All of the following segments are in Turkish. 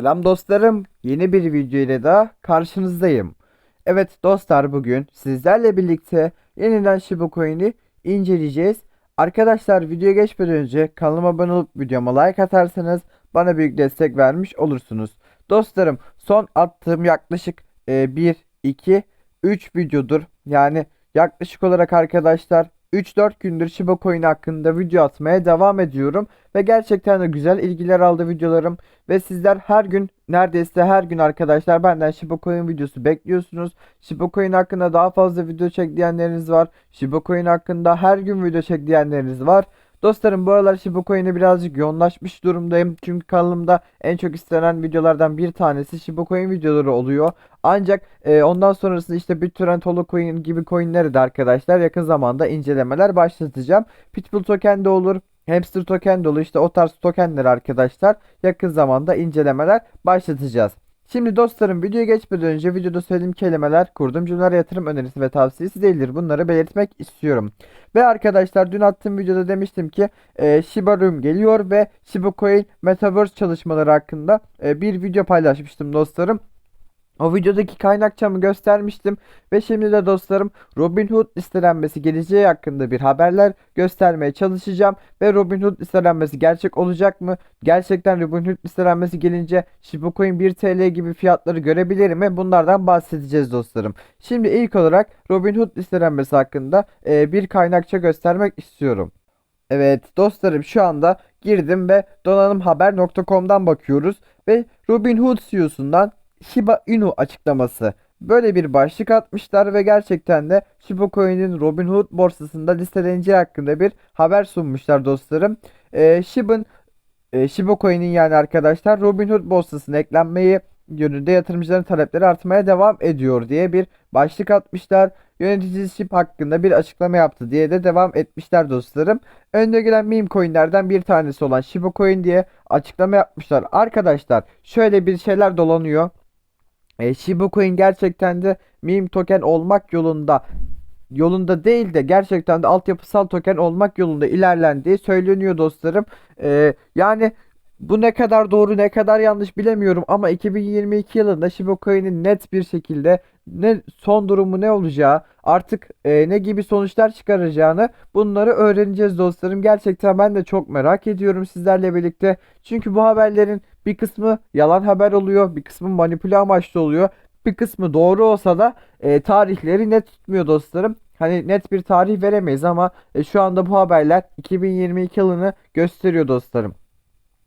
Selam dostlarım. Yeni bir video ile daha karşınızdayım. Evet dostlar bugün sizlerle birlikte yeniden Shiba Coin'i inceleyeceğiz. Arkadaşlar videoya geçmeden önce kanalıma abone olup videoma like atarsanız bana büyük destek vermiş olursunuz. Dostlarım son attığım yaklaşık 1, 2, 3 videodur. Yani yaklaşık olarak arkadaşlar 3-4 gündür Shiba Coin hakkında video atmaya devam ediyorum. Ve gerçekten de güzel ilgiler aldı videolarım. Ve sizler her gün neredeyse her gün arkadaşlar benden Shiba Coin videosu bekliyorsunuz. Shiba Coin hakkında daha fazla video çek diyenleriniz var. Shiba Coin hakkında her gün video çek diyenleriniz var. Dostlarım bu aralar Shiba birazcık yoğunlaşmış durumdayım. Çünkü kanalımda en çok istenen videolardan bir tanesi Shiba Coin videoları oluyor. Ancak e, ondan sonrasında işte BitTorrent, Holocoin gibi coinleri de arkadaşlar yakın zamanda incelemeler başlatacağım. Pitbull token de olur. Hamster token de olur. İşte o tarz tokenler arkadaşlar yakın zamanda incelemeler başlatacağız. Şimdi dostlarım videoya geçmeden önce videoda söylediğim kelimeler kurduğum cümleler yatırım önerisi ve tavsiyesi değildir. Bunları belirtmek istiyorum. Ve arkadaşlar dün attığım videoda demiştim ki e, Shiba Room geliyor ve Shiba Coin Metaverse çalışmaları hakkında e, bir video paylaşmıştım dostlarım. O videodaki kaynakçamı göstermiştim ve şimdi de dostlarım Robinhood listelenmesi geleceği hakkında bir haberler göstermeye çalışacağım ve Robinhood listelenmesi gerçek olacak mı? Gerçekten Robinhood listelenmesi gelince Shiba Coin 1 TL gibi fiyatları görebilir mi? Bunlardan bahsedeceğiz dostlarım. Şimdi ilk olarak Robinhood listelenmesi hakkında e, bir kaynakça göstermek istiyorum. Evet dostlarım şu anda girdim ve donanımhaber.com'dan bakıyoruz ve Robinhood CEO'sundan Shiba Inu açıklaması. Böyle bir başlık atmışlar ve gerçekten de Shiba Coin'in Robinhood borsasında listeleneceği hakkında bir haber sunmuşlar dostlarım. Ee, Shiba'nın e, Shiba Coin'in yani arkadaşlar Robinhood borsasına eklenmeyi yönünde yatırımcıların talepleri artmaya devam ediyor diye bir başlık atmışlar. Yöneticisi SHIB hakkında bir açıklama yaptı diye de devam etmişler dostlarım. Önde gelen meme coinlerden bir tanesi olan Shiba Coin diye açıklama yapmışlar. Arkadaşlar şöyle bir şeyler dolanıyor. E, Shiba Coin gerçekten de meme token olmak yolunda yolunda değil de gerçekten de altyapısal token olmak yolunda ilerlendiği söyleniyor dostlarım. E, yani bu ne kadar doğru ne kadar yanlış bilemiyorum ama 2022 yılında Shiba Coin'in net bir şekilde ne son durumu ne olacağı artık e, ne gibi sonuçlar çıkaracağını bunları öğreneceğiz dostlarım. Gerçekten ben de çok merak ediyorum sizlerle birlikte. Çünkü bu haberlerin bir kısmı yalan haber oluyor, bir kısmı manipüle amaçlı oluyor. Bir kısmı doğru olsa da e, tarihleri net tutmuyor dostlarım. Hani net bir tarih veremeyiz ama e, şu anda bu haberler 2022 yılını gösteriyor dostlarım.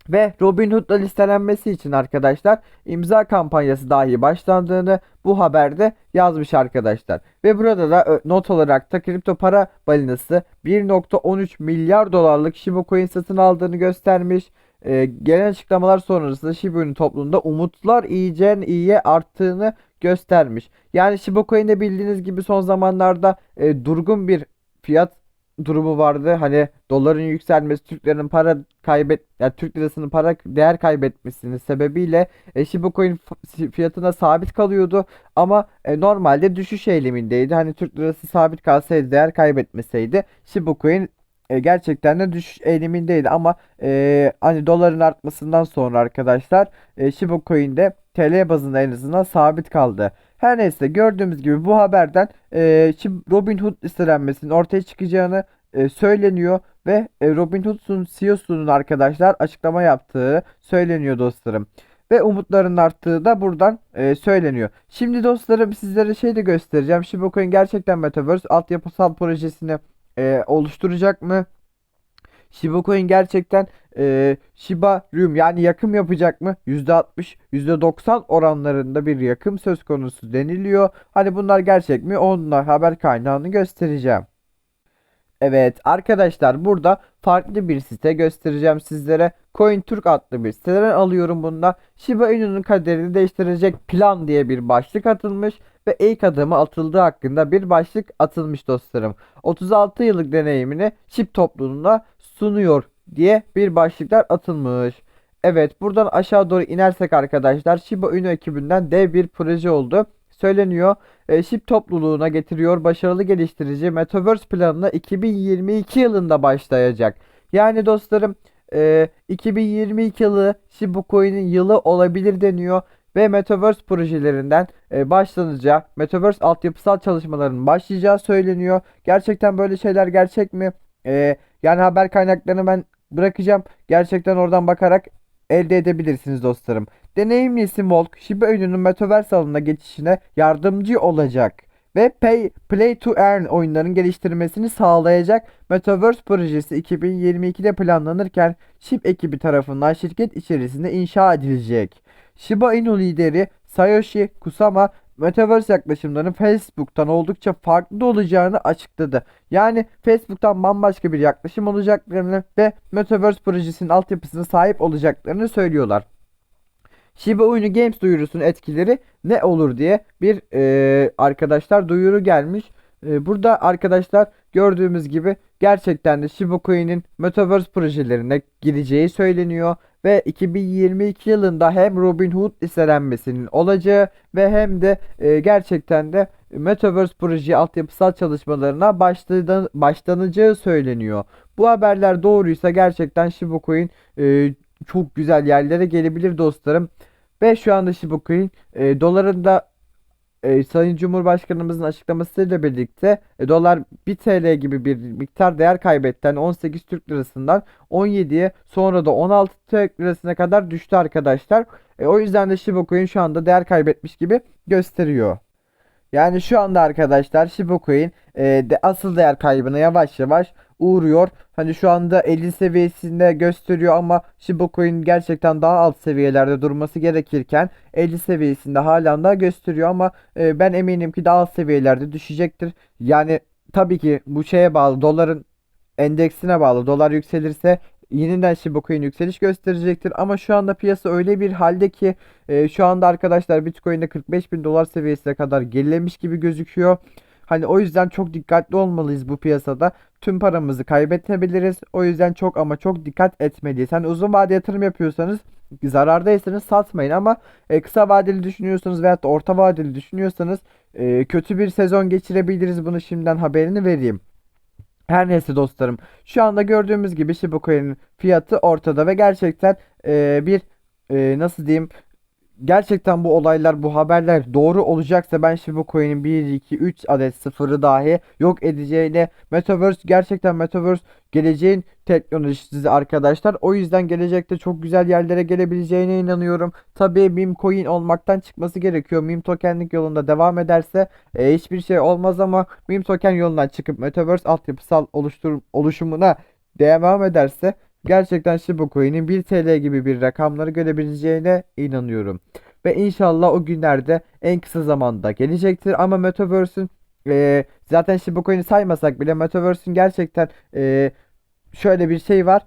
Ve Robinhood'la listelenmesi için arkadaşlar imza kampanyası dahi başlandığını bu haberde yazmış arkadaşlar. Ve burada da not olarak da kripto para balinası 1.13 milyar dolarlık Shiba Coin satın aldığını göstermiş. Ee, gelen açıklamalar sonrasında Shiba toplumunda umutlar iyicen iyiye arttığını göstermiş. Yani Shiba Coin'de bildiğiniz gibi son zamanlarda e, durgun bir fiyat durumu vardı. Hani doların yükselmesi, Türklerin para kaybet yani Türk lirasının para değer kaybetmesinin sebebiyle e, Shiba Coin fiyatına sabit kalıyordu ama e, normalde düşüş eğilimindeydi. Hani Türk lirası sabit kalsaydı değer kaybetmeseydi Shiba Coin e, gerçekten de düşüş eğilimindeydi ama e, hani doların artmasından sonra arkadaşlar e, Shiba Coin'de TL bazında en azından sabit kaldı. Her neyse gördüğümüz gibi bu haberden e, şimdi Robinhood listelenmesinin ortaya çıkacağını e, söyleniyor ve e, Robinhood'un CEO'sunun arkadaşlar açıklama yaptığı söyleniyor dostlarım. Ve umutların arttığı da buradan e, söyleniyor. Şimdi dostlarım sizlere şey de göstereceğim. Shiba Coin gerçekten Metaverse altyapısal projesini e, oluşturacak mı? Shiba Coin gerçekten e, Shiba Room yani yakım yapacak mı? %60, %90 oranlarında bir yakım söz konusu deniliyor. Hani bunlar gerçek mi? Onunla haber kaynağını göstereceğim. Evet arkadaşlar burada farklı bir site göstereceğim sizlere. CoinTurk adlı bir siteden alıyorum bunda. Shiba Inu'nun kaderini değiştirecek plan diye bir başlık atılmış ve ilk adımı atıldığı hakkında bir başlık atılmış dostlarım. 36 yıllık deneyimini SHIB topluluğuna sunuyor diye bir başlıklar atılmış. Evet buradan aşağı doğru inersek arkadaşlar Shiba Inu ekibinden dev bir proje oldu söyleniyor. E, SHIB topluluğuna getiriyor başarılı geliştirici Metaverse planına 2022 yılında başlayacak. Yani dostlarım e, 2022 yılı Shiba Coin'in yılı olabilir deniyor ve Metaverse projelerinden e, başlanacağı, Metaverse altyapısal çalışmaların başlayacağı söyleniyor. Gerçekten böyle şeyler gerçek mi? E, yani haber kaynaklarını ben bırakacağım. Gerçekten oradan bakarak elde edebilirsiniz dostlarım. Deneyimli isim Volk, Shiba Inu'nun Metaverse alanına geçişine yardımcı olacak ve Pay, Play to Earn oyunların geliştirmesini sağlayacak Metaverse projesi 2022'de planlanırken SHIB ekibi tarafından şirket içerisinde inşa edilecek. Shiba Inu lideri Satoshi Kusama Metaverse yaklaşımlarının Facebook'tan oldukça farklı olacağını açıkladı. Yani Facebook'tan bambaşka bir yaklaşım olacaklarını ve Metaverse projesinin altyapısına sahip olacaklarını söylüyorlar. Shiba Inu Games duyurusunun etkileri ne olur diye bir e, arkadaşlar duyuru gelmiş. E, burada arkadaşlar gördüğümüz gibi gerçekten de Shiba Coin'in Metaverse projelerine gireceği söyleniyor ve 2022 yılında hem Robinhood listelenmesinin olacağı ve hem de e, gerçekten de Metaverse proje altyapısal çalışmalarına başlanacağı söyleniyor. Bu haberler doğruysa gerçekten Shiba Coin e, çok güzel yerlere gelebilir dostlarım. Ve şu anda Shiba Coin e, doların da e, Sayın Cumhurbaşkanımızın açıklamasıyla birlikte e, dolar 1 TL gibi bir miktar değer kaybetten 18 Türk lirasından 17'ye sonra da 16 Türk lirasına kadar düştü arkadaşlar. E, o yüzden de Shiba şu anda değer kaybetmiş gibi gösteriyor. Yani şu anda arkadaşlar Shiba Coin e, de asıl değer kaybına yavaş yavaş uğruyor. Hani şu anda 50 seviyesinde gösteriyor ama Shiba Coin gerçekten daha alt seviyelerde durması gerekirken 50 seviyesinde halen daha gösteriyor ama e, ben eminim ki daha alt seviyelerde düşecektir. Yani tabii ki bu şeye bağlı doların endeksine bağlı. Dolar yükselirse yeniden Shiba Coin yükseliş gösterecektir. Ama şu anda piyasa öyle bir halde ki e, şu anda arkadaşlar Bitcoin'de 45 bin dolar seviyesine kadar gerilemiş gibi gözüküyor. Hani o yüzden çok dikkatli olmalıyız bu piyasada. Tüm paramızı kaybedebiliriz. O yüzden çok ama çok dikkat etmeliyiz. Hani uzun vade yatırım yapıyorsanız zarardaysanız satmayın ama e, kısa vadeli düşünüyorsanız veyahut da orta vadeli düşünüyorsanız e, kötü bir sezon geçirebiliriz. Bunu şimdiden haberini vereyim. Her neyse dostlarım. Şu anda gördüğümüz gibi Shiba Coin'in fiyatı ortada ve gerçekten e, bir e, nasıl diyeyim gerçekten bu olaylar, bu haberler doğru olacaksa ben Shiba Coin'in 1, 2, 3 adet sıfırı dahi yok edeceğine Metaverse gerçekten Metaverse geleceğin teknolojisi arkadaşlar. O yüzden gelecekte çok güzel yerlere gelebileceğine inanıyorum. Tabii meme coin olmaktan çıkması gerekiyor. Meme tokenlik yolunda devam ederse e, hiçbir şey olmaz ama meme token yolundan çıkıp Metaverse altyapısal oluştur oluşumuna devam ederse Gerçekten Shiba Coin'in 1 TL gibi bir rakamları görebileceğine inanıyorum. Ve inşallah o günlerde en kısa zamanda gelecektir. Ama Metaverse'ün e, zaten Shiba Coin'i saymasak bile Metaverse'ün gerçekten e, şöyle bir şey var.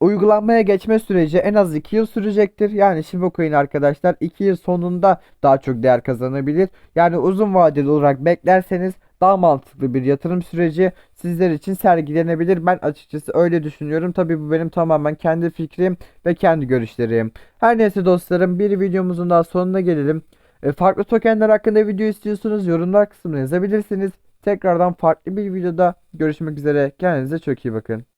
Uygulanmaya geçme süreci en az 2 yıl sürecektir. Yani Shiba Coin arkadaşlar 2 yıl sonunda daha çok değer kazanabilir. Yani uzun vadeli olarak beklerseniz daha mantıklı bir yatırım süreci sizler için sergilenebilir. Ben açıkçası öyle düşünüyorum. Tabii bu benim tamamen kendi fikrim ve kendi görüşlerim. Her neyse dostlarım bir videomuzun daha sonuna gelelim. E, farklı tokenler hakkında video istiyorsunuz yorumlar kısmına yazabilirsiniz. Tekrardan farklı bir videoda görüşmek üzere. Kendinize çok iyi bakın.